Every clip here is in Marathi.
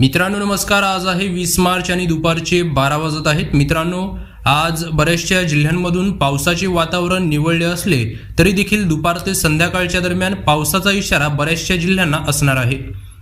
मित्रांनो नमस्कार. आज आहे वीस मार्च आणि दुपारचे बारा वाजत आहेत. मित्रांनो आज बऱ्याचशा जिल्ह्यांमधून पावसाचे वातावरण निवळले असले तरी देखील दुपार ते संध्याकाळच्या दरम्यान पावसाचा इशारा बऱ्याचशा जिल्ह्यांना असणार आहे.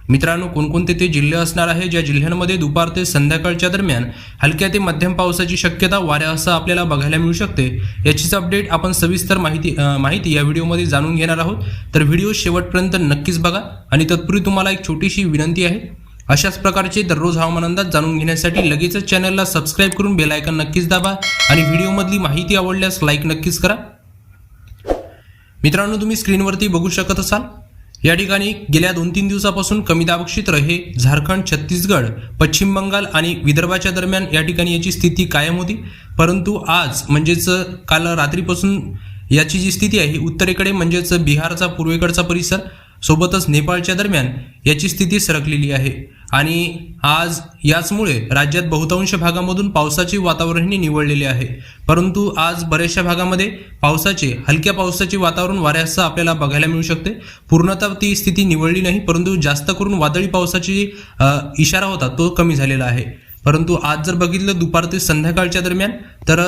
मित्रांनो कोणकोणते ते जिल्हे असणार आहे? ज्या जिल्ह्यांमध्ये दुपार ते संध्याकाळच्या दरम्यान हलक्या ते मध्यम पावसाची शक्यता वाऱ्या असं आपल्याला बघायला मिळू शकते याचीच अपडेट आपण सविस्तर माहिती माहिती या व्हिडिओमध्ये जाणून घेणार आहोत. तर व्हिडिओ शेवटपर्यंत नक्कीच बघा आणि तत्पूर्वी तुम्हाला एक छोटीशी विनंती आहे. अशाच प्रकारचे दररोज हवामान अंदाज जाणून घेण्यासाठी लगेचच चॅनलला सबस्क्राईब करून बेलायकन नक्कीच दाबा आणि व्हिडिओमधली माहिती आवडल्यास लाईक नक्कीच करा. मित्रांनो तुम्ही स्क्रीनवरती बघू शकत असाल या ठिकाणी गेल्या दोन तीन दिवसापासून कमी दाब क्षेत्र हे झारखंड छत्तीसगड पश्चिम बंगाल आणि विदर्भाच्या दरम्यान या ठिकाणी याची स्थिती कायम होती. परंतु आज म्हणजेच काल रात्रीपासून याची जी स्थिती आहे ही उत्तरेकडे म्हणजेच बिहारचा पूर्वेकडचा परिसर सोबतच नेपाळच्या दरम्यान याची स्थिती सरकलेली आहे. आणि आज याचमुळे राज्यात बहुतांश भागामधून पावसाचे वातावरणही निवडलेले आहे. परंतु आज बऱ्याचशा भागामध्ये पावसाचे हलक्या पावसाचे वातावरण वाऱ्यासह आपल्याला बघायला मिळू शकते. पूर्णतः ती स्थिती निवडली नाही परंतु जास्त करून वादळी पावसाची इशारा होता तो कमी झालेला आहे. परंतु आज जर बघितलं दुपार ते संध्याकाळच्या दरम्यान तर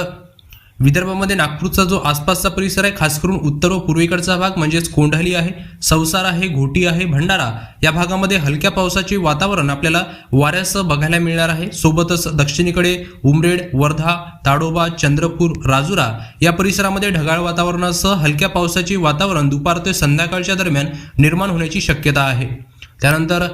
विदर्भामध्ये नागपूरचा जो आसपासचा परिसर आहे खास करून उत्तर व पूर्वेकडचा भाग म्हणजेच कोंढाली आहे संसार आहे घोटी आहे भंडारा या भागामध्ये हलक्या पावसाचे वातावरण आपल्याला वाऱ्यासह बघायला मिळणार आहे. सोबतच दक्षिणेकडे उमरेड वर्धा ताडोबा चंद्रपूर राजुरा या परिसरामध्ये ढगाळ वातावरणासह हलक्या पावसाचे वातावरण दुपार ते संध्याकाळच्या दरम्यान निर्माण होण्याची शक्यता आहे. त्यानंतर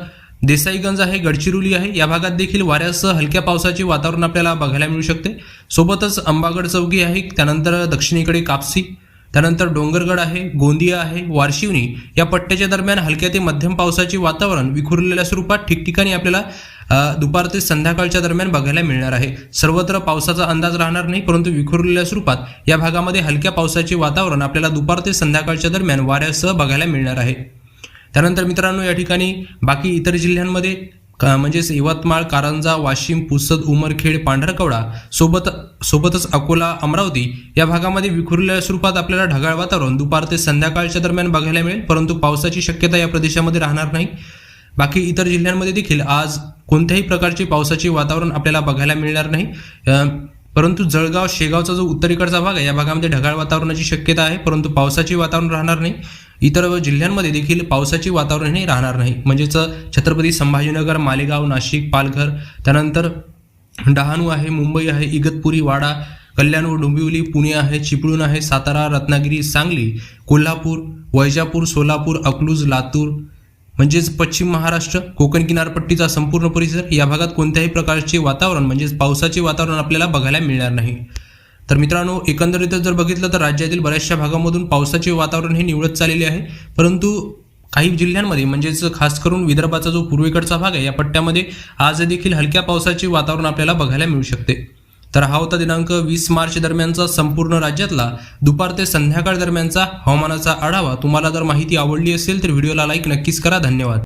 देसाईगंज आहे गडचिरोली आहे. या भागात देखील वाऱ्यासह हलक्या पावसाचे वातावरण आपल्याला बघायला मिळू शकते. सोबतच अंबागड चौकी आहे त्यानंतर दक्षिणेकडे कापसी त्यानंतर डोंगरगड आहे गोंदिया आहे वारशिवनी. या पट्ट्याच्या दरम्यान हलक्या ते मध्यम पावसाचे वातावरण विखुरलेल्या स्वरूपात ठिकठिकाणी आपल्याला दुपार ते संध्याकाळच्या दरम्यान बघायला मिळणार आहे. सर्वत्र पावसाचा अंदाज राहणार नाही परंतु विखुरलेल्या स्वरूपात या भागामध्ये हलक्या पावसाचे वातावरण आपल्याला दुपार ते संध्याकाळच्या दरम्यान वाऱ्यासह बघायला मिळणार आहे. त्यानंतर मित्रांनो या ठिकाणी बाकी इतर जिल्ह्यांमध्ये म्हणजेच यवतमाळ कारंजा वाशिम पुसद उमरखेड पांढरकवडा सोबत सोबतच अकोला अमरावती या भागामध्ये विखुरलेल्या स्वरूपात आपल्याला ढगाळ वातावरण दुपार ते संध्याकाळच्या दरम्यान बघायला मिळेल परंतु पावसाची शक्यता या प्रदेशामध्ये राहणार नाही. बाकी इतर जिल्ह्यांमध्ये देखील आज कोणत्याही प्रकारचे पावसाचे वातावरण आपल्याला बघायला मिळणार नाही. परंतु जळगाव शेगावचा जो उत्तरेकडचा भाग आहे या भागामध्ये ढगाळ वातावरणाची शक्यता आहे परंतु पावसाचे वातावरण राहणार नाही. इतर जिल्ह्यांमध्ये देखील पावसाचे वातावरणही राहणार नाही. म्हणजेच छत्रपती संभाजीनगर मालेगाव नाशिक पालघर त्यानंतर डहाणू आहे मुंबई आहे इगतपुरी वाडा कल्याण व डोंबिवली पुणे आहे चिपळूण आहे सातारा रत्नागिरी सांगली कोल्हापूर वैजापूर सोलापूर अकलूज लातूर म्हणजेच पश्चिम महाराष्ट्र कोकण किनारपट्टीचा संपूर्ण परिसर या भागात कोणत्याही प्रकारचे वातावरण म्हणजेच पावसाचे वातावरण आपल्याला बघायला मिळणार नाही. तर मित्रांनो एकंदरीतच जर बघितलं तर राज्यातील बऱ्याचशा भागामधून पावसाचे वातावरण हे निवडत चाललेले आहे. परंतु काही जिल्ह्यांमध्ये म्हणजेच खास करून विदर्भाचा जो पूर्वेकडचा भाग आहे या पट्ट्यामध्ये आज देखील हलक्या पावसाचे वातावरण आपल्याला बघायला मिळू शकते. तर हा होता दिनांक वीस मार्च दरम्यानचा संपूर्ण राज्यातला दुपार ते संध्याकाळ दरम्यानचा हवामानाचा आढावा. तुम्हाला जर माहिती आवडली असेल तर व्हिडिओला लाईक नक्कीच करा. धन्यवाद.